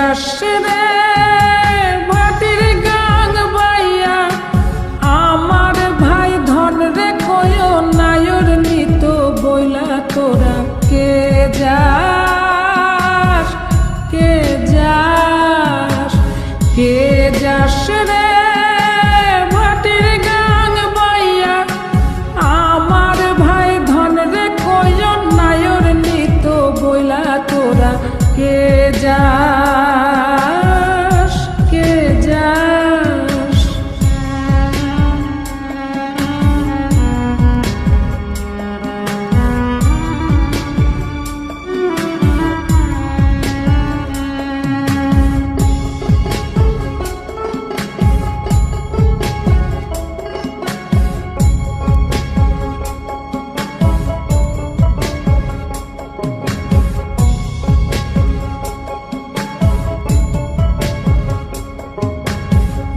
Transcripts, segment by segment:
Yaşlı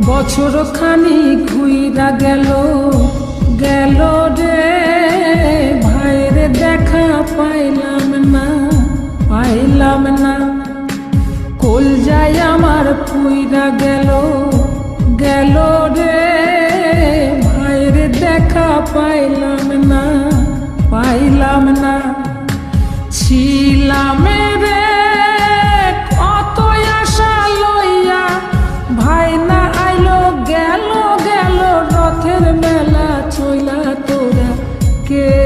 বছর খানি ঘুইরা গেল গেল রে। ভাইরে দেখা পাইলাম না পাইলাম না। কল যাই আমার কুইরা গেল গেল রে। ভাইরে দেখা পাইলাম না পাইলাম না। ছিলামে soy la toda que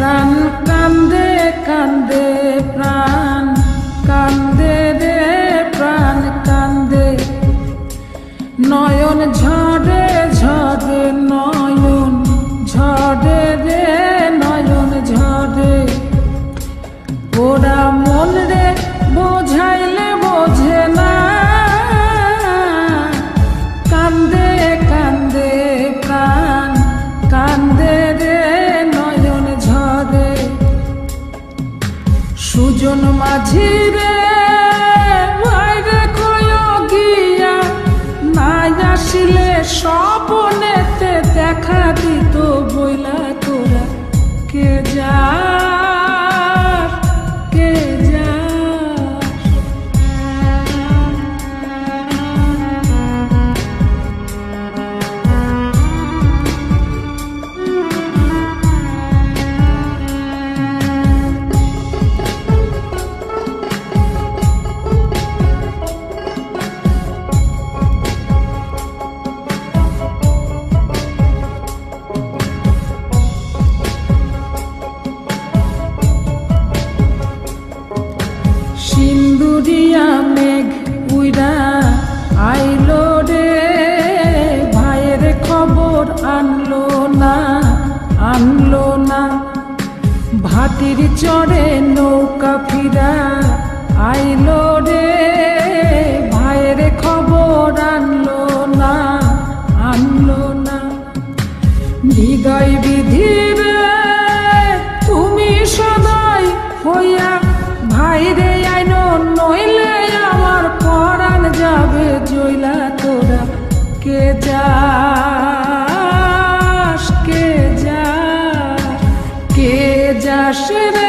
প্রাণ কান্দে কান্দে প্রাণ কান্দে রে প্রাণ কান্দে। নয়ন ঝা মাঝিরে মাটির চড়ে নৌকা ফিরা আইলো I should